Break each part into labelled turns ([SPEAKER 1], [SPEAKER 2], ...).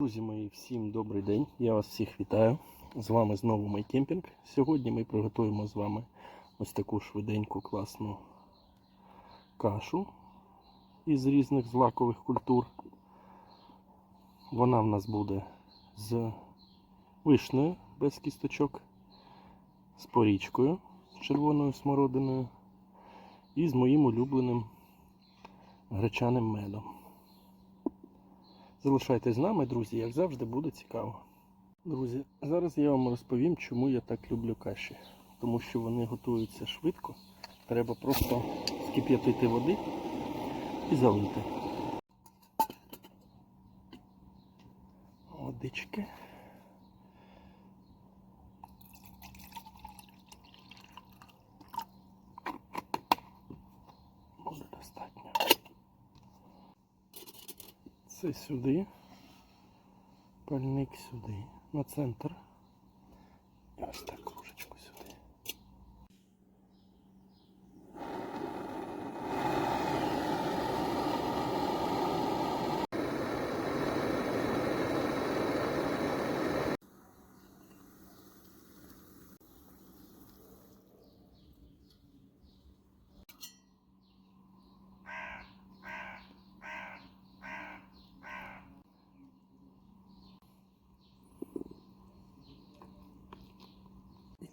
[SPEAKER 1] Друзі мої, всім добрий день. Я вас всіх вітаю. З вами знову Майкемпінг. Сьогодні ми приготуємо з вами ось таку швиденьку класну кашу із різних злакових культур. Вона в нас буде з вишнею без кісточок, з порічкою червоною смородиною і з моїм улюбленим гречаним медом. Залишайтесь з нами, друзі, як завжди, буде цікаво. Друзі, зараз я вам розповім, чому я так люблю каші. Тому що вони готуються швидко. Треба просто скип'ятити води і залити. Водички. Буде достатньо. Це сюди. Пальник сюди. На центр. І ось так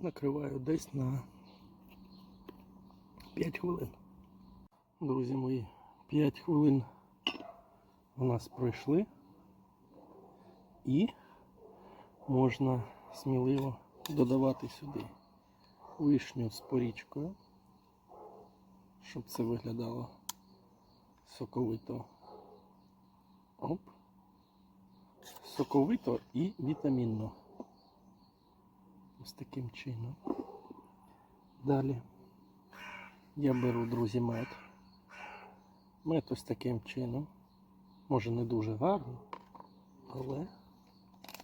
[SPEAKER 1] накриваю десь на 5 хвилин. Друзі мої, 5 хвилин у нас пройшли. І можна сміливо додавати сюди вишню з порічкою, щоб це виглядало соковито. Оп. Соковито і вітамінно. Ось таким чином. Далі я беру, друзі, мед. Мед ось таким чином. Може не дуже гарно, але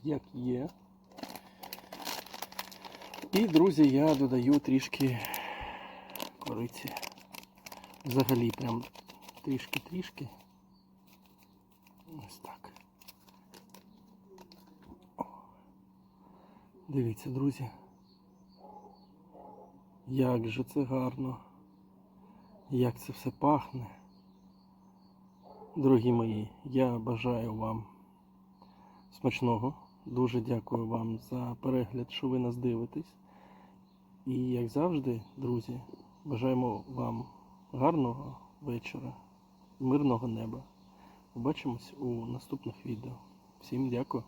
[SPEAKER 1] як є. І, друзі, я додаю трішки кориці. Взагалі прям трішки-трішки. Ось так. Дивіться, друзі. Як же це гарно. Як це все пахне. Дорогі мої, я бажаю вам смачного. Дуже дякую вам за перегляд, що ви нас дивитесь. І як завжди, друзі, бажаємо вам гарного вечора, мирного неба. Побачимось у наступних відео. Всім дякую.